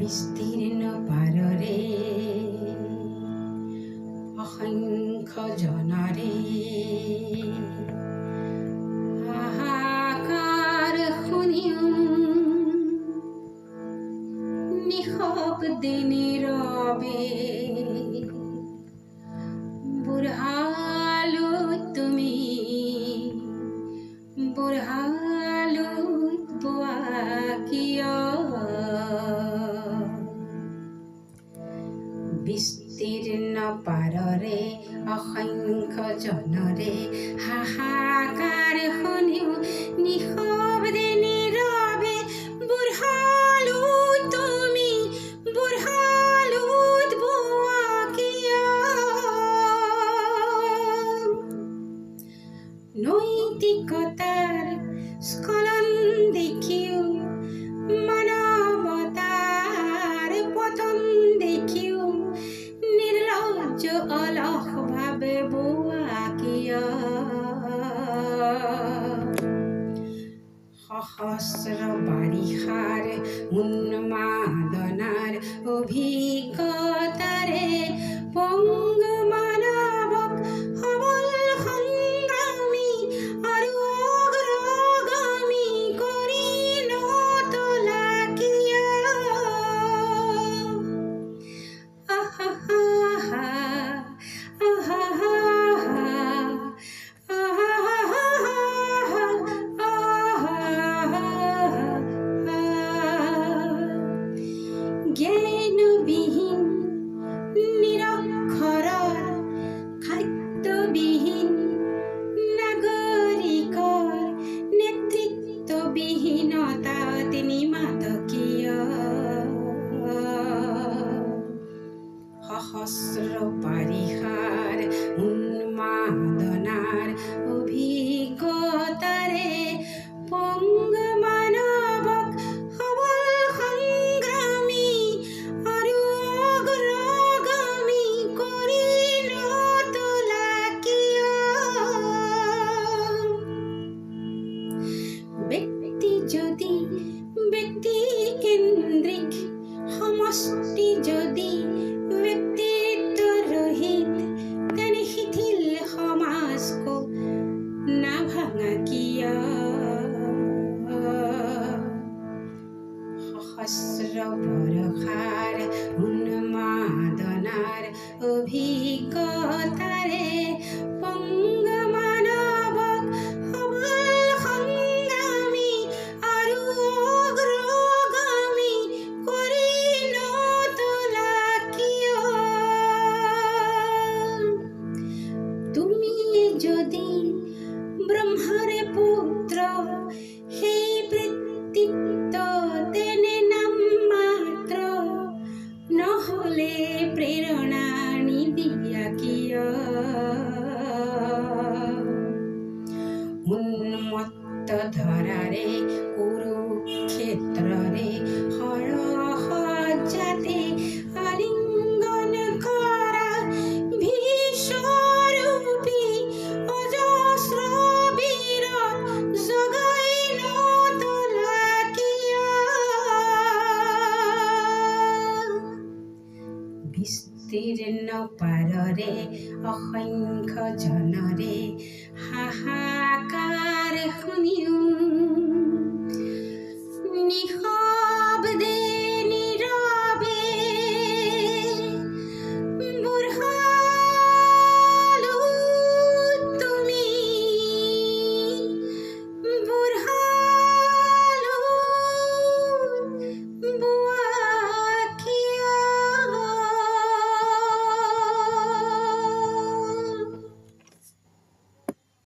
বিস্তীৰ্ণ পাৰৰে অসংখ্য জনৰে হাহাকাৰ শুনিও নিশক নীৰৱে বুঢ়ালো বিস্তীৰ্ণ পাৰৰে অসংখ্য জনৰে হাহাকাৰ নিৰ্লজ্জ অলস সহস্র বারিখার কিয় সহস্ৰ বাৰিষাৰ জ্ঞানবিহীন নিরক্ষর খাদ্যবিহীন নাগৰিকৰ নেতৃত্ববিহীনতা তিনি মাদকীয়। সহস্ৰ বাৰিষাৰ যদি ব্যক্তি কেন্দ্ৰিক সমষ্টি যদি ব্যক্তিত্ব ৰহিত তেনে শিথিল সমাজকো নাভাঙা কিয়? সহস্ৰ বৰষাৰ উন্মাদনাৰ অভিজ্ঞতাৰে ব্ৰহ্মৰে পুত্ৰ সেই বৃত্তিত্ব তেনে নাম মাত্ৰ নহলে প্ৰেৰণা নিদিয়া কিয়? উন্মত্ত ধৰাৰে কুৰুক্ষেত্ৰৰে সৰসজ্জাতে বিস্তীর্ণ পারে অসংখ্য জনরে হাহাকার শুনিও নিশ